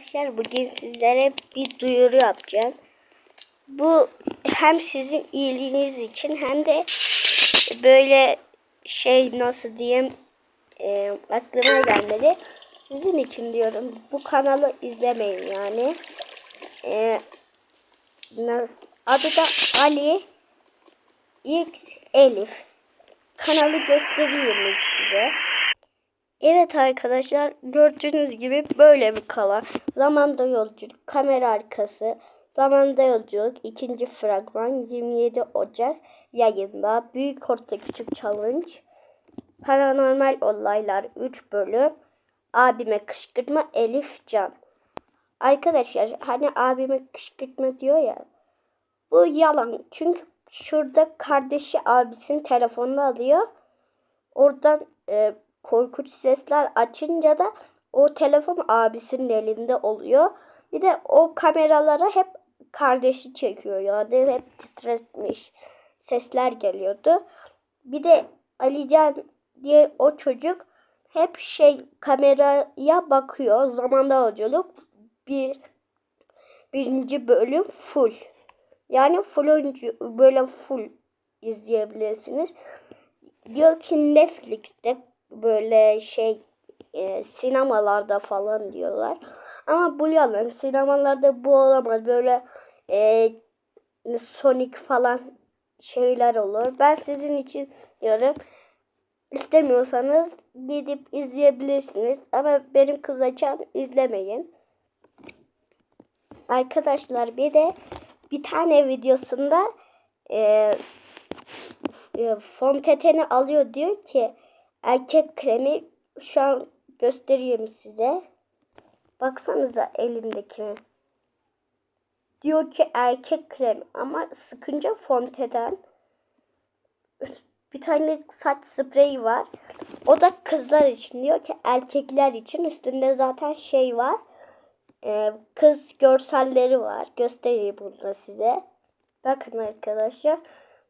Arkadaşlar bugün sizlere bir duyuru yapacağım. Bu hem sizin iyiliğiniz için hem de böyle şey nasıl diyeyim e, aklıma gelmedi. Sizin için diyorum bu kanalı izlemeyin yani. E, nasıl, adı da Ali X Elif. Kanalı göstereyim size. Evet arkadaşlar gördüğünüz gibi böyle bir kanal. Zamanda yolculuk, kamera arkası, zamanda yolculuk ikinci fragman 27 Ocak yayında. Büyük orta küçük challenge. Paranormal olaylar 3 bölüm. Abime kışkırtma Elif Can. Arkadaşlar hani abime kışkırtma diyor ya. Bu yalan. Çünkü şurada kardeşi abisinin telefonunu alıyor. Oradan e, korkunç sesler açınca da o telefon abisinin elinde oluyor. Bir de o kameralara hep kardeşi çekiyor yani hep titretmiş sesler geliyordu. Bir de Alican diye o çocuk hep şey kameraya bakıyor. Zamanda yolculuk bir birinci bölüm full. Yani full böyle full izleyebilirsiniz. Diyor ki Netflix'te böyle şey e, sinemalarda falan diyorlar. Ama bu yalan. Sinemalarda bu olamaz. Böyle e, Sonic falan şeyler olur. Ben sizin için diyorum. İstemiyorsanız gidip izleyebilirsiniz. Ama benim kız açan izlemeyin. Arkadaşlar bir de bir tane videosunda e, e, fonteteni alıyor diyor ki erkek kremi şu an göstereyim size. Baksanıza elindekine. Diyor ki erkek kremi ama sıkınca fonteden bir tane saç spreyi var. O da kızlar için diyor ki erkekler için üstünde zaten şey var. Ee, kız görselleri var. Göstereyim burada size. Bakın arkadaşlar.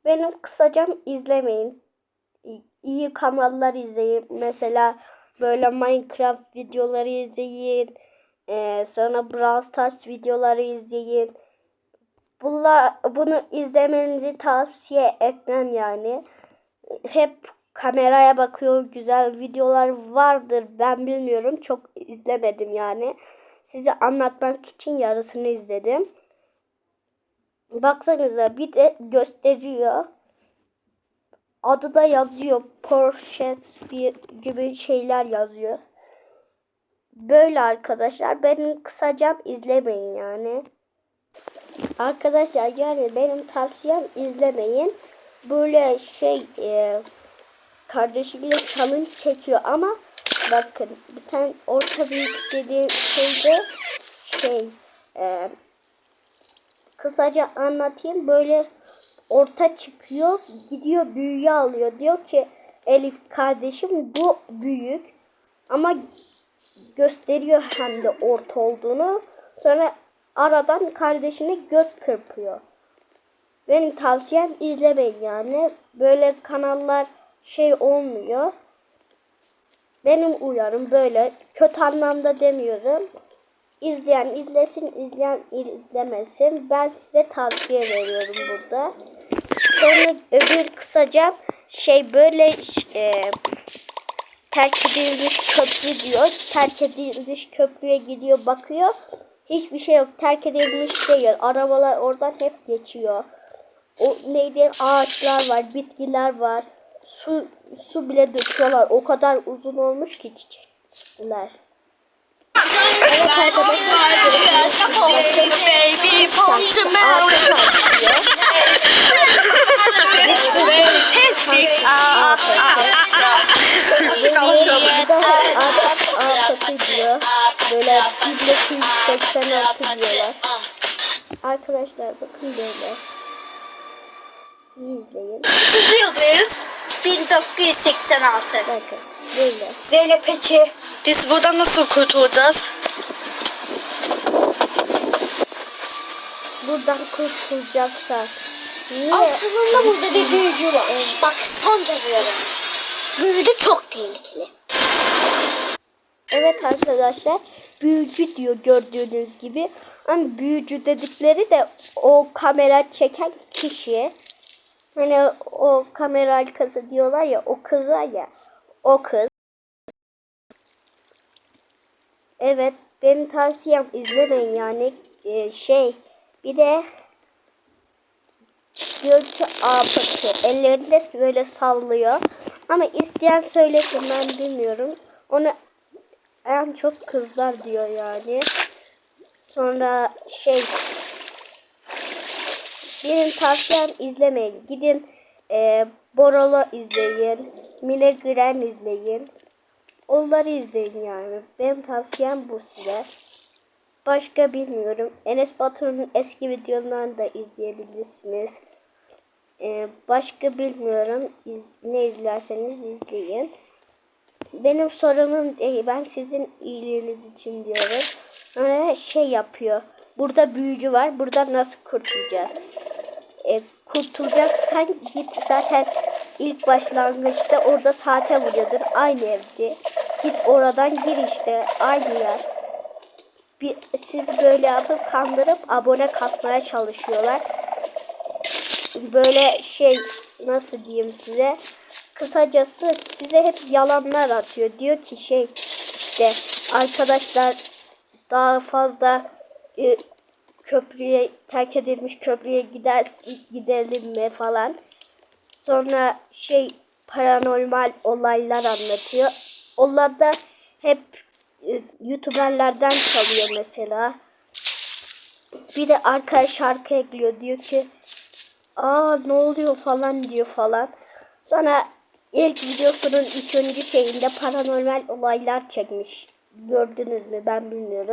Benim kısacam izlemeyin iyi kanallar izleyin. Mesela böyle Minecraft videoları izleyin. Ee, sonra Brawl Stars videoları izleyin. Bunlar, bunu izlemenizi tavsiye etmem yani. Hep kameraya bakıyor. Güzel videolar vardır. Ben bilmiyorum. Çok izlemedim yani. Size anlatmak için yarısını izledim. Baksanıza bir de gösteriyor adı da yazıyor. Bir gibi şeyler yazıyor. Böyle arkadaşlar. Benim kısacam izlemeyin yani. Arkadaşlar yani benim tavsiyem izlemeyin. Böyle şey e, kardeşiyle challenge çekiyor ama bakın bir tane orta büyük dediğim şeyde şey e, kısaca anlatayım böyle orta çıkıyor. Gidiyor büyüğü alıyor. Diyor ki Elif kardeşim bu büyük. Ama gösteriyor hem de orta olduğunu. Sonra aradan kardeşine göz kırpıyor. Benim tavsiyem izlemeyin yani. Böyle kanallar şey olmuyor. Benim uyarım böyle. Kötü anlamda demiyorum. İzleyen izlesin, izleyen izlemesin. Ben size tavsiye veriyorum burada. Sonra öbür kısaca şey böyle e, terk edilmiş köprü diyor. Terk edilmiş köprüye gidiyor bakıyor. Hiçbir şey yok. Terk edilmiş değil. Arabalar oradan hep geçiyor. O neydi? Ağaçlar var, bitkiler var. Su su bile döküyorlar. O kadar uzun olmuş ki çiçekler. Baby, the milk. diyor. Böyle 1986 diyorlar. Arkadaşlar bakın böyle. İyi izleyin. Yıldız 1986. Bakın böyle. Zeynep peki biz buradan nasıl kurtulacağız? Buradan kurtulacaksak. Niye? Aslında burada bir büyücü var. Bak son görüyorum. Büyücü çok tehlikeli. Evet arkadaşlar. büyücü diyor gördüğünüz gibi. Ama büyücü dedikleri de o kamera çeken kişi. Hani o kamera arkası diyorlar ya o kız var ya o kız. Evet benim tavsiyem izlemeyin yani Ee, şey bir de diyor ki apatı ellerinde böyle sallıyor. Ama isteyen söylesin ben bilmiyorum. Onu en çok kızlar diyor yani. Sonra şey benim tavsiyem izlemeyin. Gidin e, Borolo izleyin Mine Güren izleyin. Onları izleyin yani. Benim tavsiyem bu size Başka bilmiyorum. Enes Batur'un eski videolarını da izleyebilirsiniz. Ee, başka bilmiyorum. Ne izlerseniz izleyin. Benim sorunum değil. Ben sizin iyiliğiniz için diyorum. Ama şey yapıyor. Burada büyücü var. Burada nasıl kurtulacağız? E, kurtulacaksan git zaten ilk başlangıçta orada saate vuruyordur. Aynı evde. Git oradan gir işte. Aynı yer bir, siz böyle yapıp kandırıp abone katmaya çalışıyorlar. Böyle şey nasıl diyeyim size kısacası size hep yalanlar atıyor. Diyor ki şey işte arkadaşlar daha fazla e, köprüye terk edilmiş köprüye gider gidelim mi falan. Sonra şey paranormal olaylar anlatıyor. Onlar da hep YouTuber'lardan çalıyor mesela. Bir de arkaya şarkı ekliyor diyor ki aa ne oluyor falan diyor falan. Sonra ilk videosunun üçüncü şeyinde paranormal olaylar çekmiş. Gördünüz mü ben bilmiyorum.